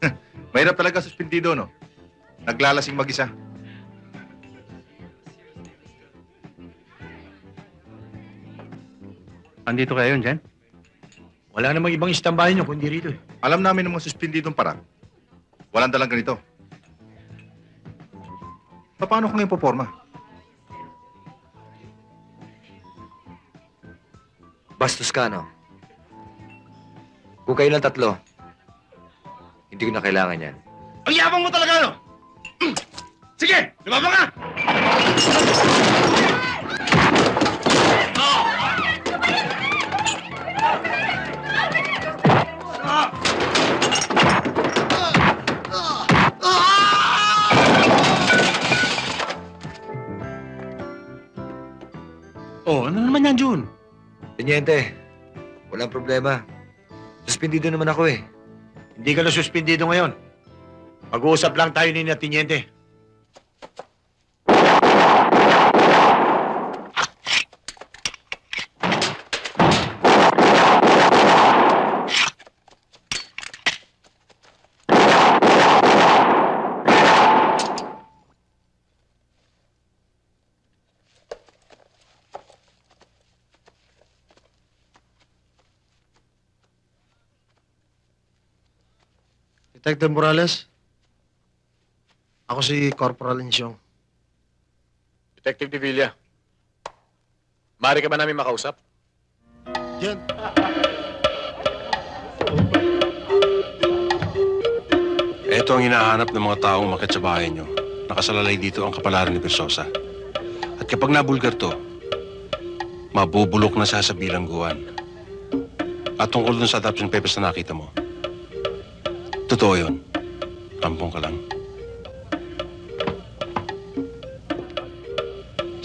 Mahirap talaga suspendido, no? Naglalasing mag-isa. Andito kayo, Jen? Wala namang ibang istambahin nyo kundi rito eh. Alam namin ng mga suspendidong para. Walang dalang ganito. Paano ko ngayon poporma? Bastos ka, no? Kung kayo lang tatlo, hindi ko na kailangan yan. Ang yabang mo talaga, no? Mm. Sige, lumabang ka! Oh, ano naman yan, Jun? Teniente, walang problema. Suspendido naman ako eh. Hindi ka na suspendido ngayon. Mag-uusap lang tayo ni Tiniente. Detective Morales, ako si Corporal Insyong. Detective De Villa. Maaari ka ba namin makausap? Yan. Ito ang hinahanap ng mga taong makit sa bahay nyo. Nakasalalay dito ang kapalaran ni Persosa. At kapag nabulgar to, mabubulok na siya sa bilangguan. At tungkol dun sa adoption papers na nakita mo, totoo yun. Kampong ka lang.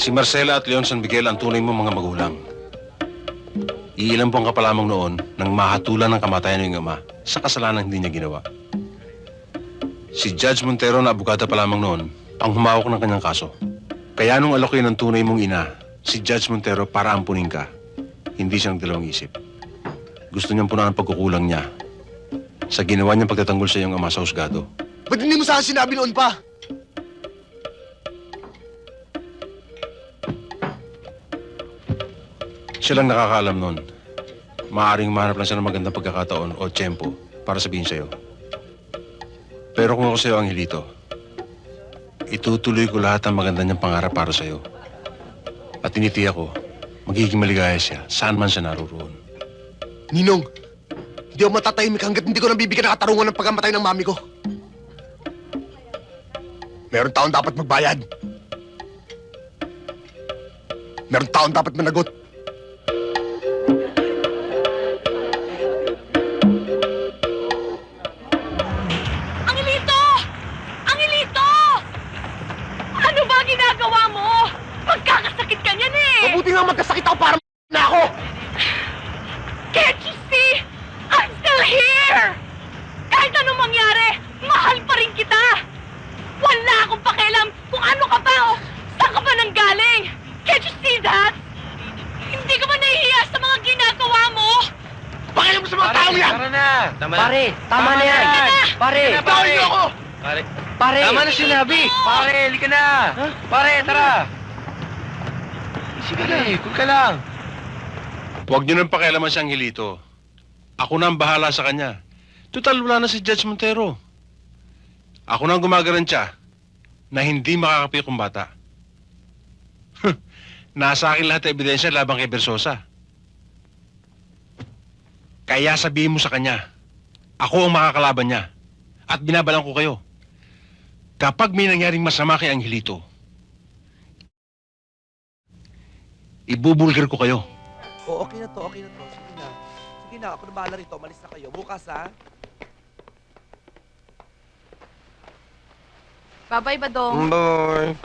Si Marcela at Leon San Miguel ang tunay mo mga magulang. Iilan buwan ka pa lamang noon nang mahatulan ng kamatayan ng ama sa kasalanan hindi niya ginawa. Si Judge Montero na abogada pa lamang noon ang humawak ng kanyang kaso. Kaya nung alokin ng tunay mong ina, si Judge Montero para ampunin ka, hindi siya nagdalawang isip. Gusto niyang punan ang pagkukulang niya sa ginawa niyang pagtatanggol sa iyong ama sa husgado. Ba't hindi mo sa akin sinabi noon pa? Siya lang nakakaalam noon. Maaring mahanap lang siya ng magandang pagkakataon o tiyempo para sabihin sa'yo. Pero kung ako sa'yo, Angelito, itutuloy ko lahat ng maganda niyang pangarap para sa'yo. At tinitiya ko, magiging maligaya siya saan man siya naroon. Ninong, hindi ako matatahimik hanggat hindi ko nabibigyan ng katarungan ng pagkamatay ng mami ko. Meron taon dapat magbayad. Meron taon dapat managot. Angelito! Angelito! Ano ba ginagawa mo? Magkakasakit ka niyan eh! Mabuti nga magkasakit ako para na ako. Can't you see? I'm still here! Kahit anong mangyari, mahal pa rin kita! Wala akong pakialam kung ano ka ba o saan ka ba nanggaling! Can't you see that? Hindi ka ba nahihiya sa mga ginagawa mo? Pakialam mo sa mga tao yan! na! Tama Pare, tama na yan! Pare! Tao niyo ako! Pare, Pare! tama na sinabi! Pare, halika na! Pare, tara! Sige na eh, kung ka lang. Huwag niyo nang pakialaman si Angelito. Ako na ang bahala sa kanya. Total, wala na si Judge Montero. Ako na ang gumagaransya na hindi makakapi kong bata. Nasa akin lahat ng ebidensya labang kay Bersosa. Kaya sabihin mo sa kanya, ako ang makakalaban niya. At binabalang ko kayo. Kapag may nangyaring masama kay Angelito, ibubulgar ko kayo. O, okay na to, okay na to. Sige na. Sige na, ako na bahala rito. Malis na kayo. Bukas, ha? Bye-bye, Badong. Bye.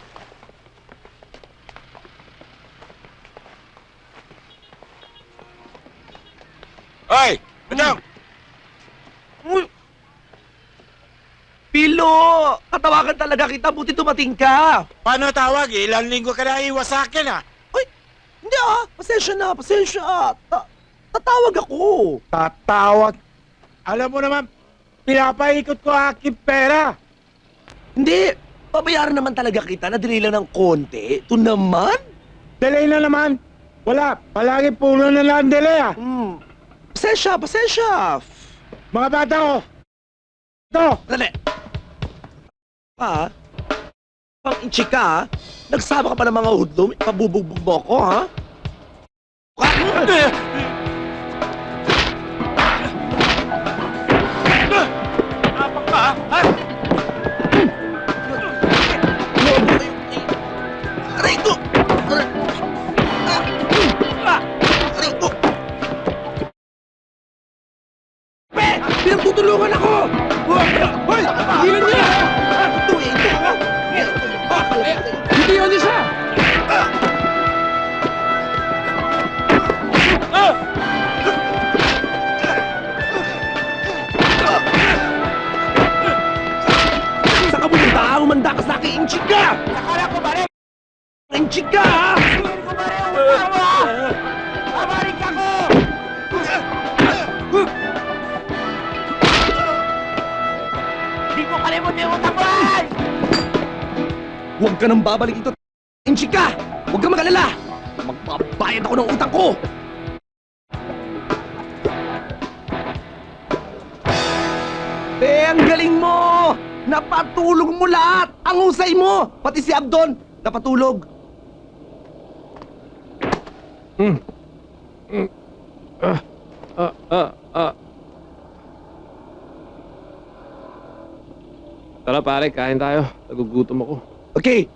Ay! Madam! Uy! Pilo! Katawagan talaga kita. Buti tumating ka. Paano tawag? Ilang linggo ka na iwas sa akin ah. Hindi ah. Pasensya na, pasensya. Ta tatawag ako. Tatawag. Alam mo naman, Pinapaikot ko aking pera. Hindi, babayaran naman talaga kita na dili lang ng konti. Ito naman? Delay na naman. Wala, palagi puno na lang delay ah. Hmm. Pasensya, pasensya. Mga bata ko. Ito, Dali. Pa, pang inchi ka, ha? Nagsama ka pa ng mga hudlom, pabubugbog mo ako, ha? Ka- Pinagtutulungan ako! Hoy! Higilan niyo! Ito eh! Ito! Huwag ka nang babalik ito. Inchik ka! Huwag ka mag-alala! Magbabayad ako ng utang ko! Eh, ang galing mo! Napatulog mo lahat! Ang husay mo! Pati si Abdon, napatulog. Tara pare, kain tayo. Nagugutom ako. Okay,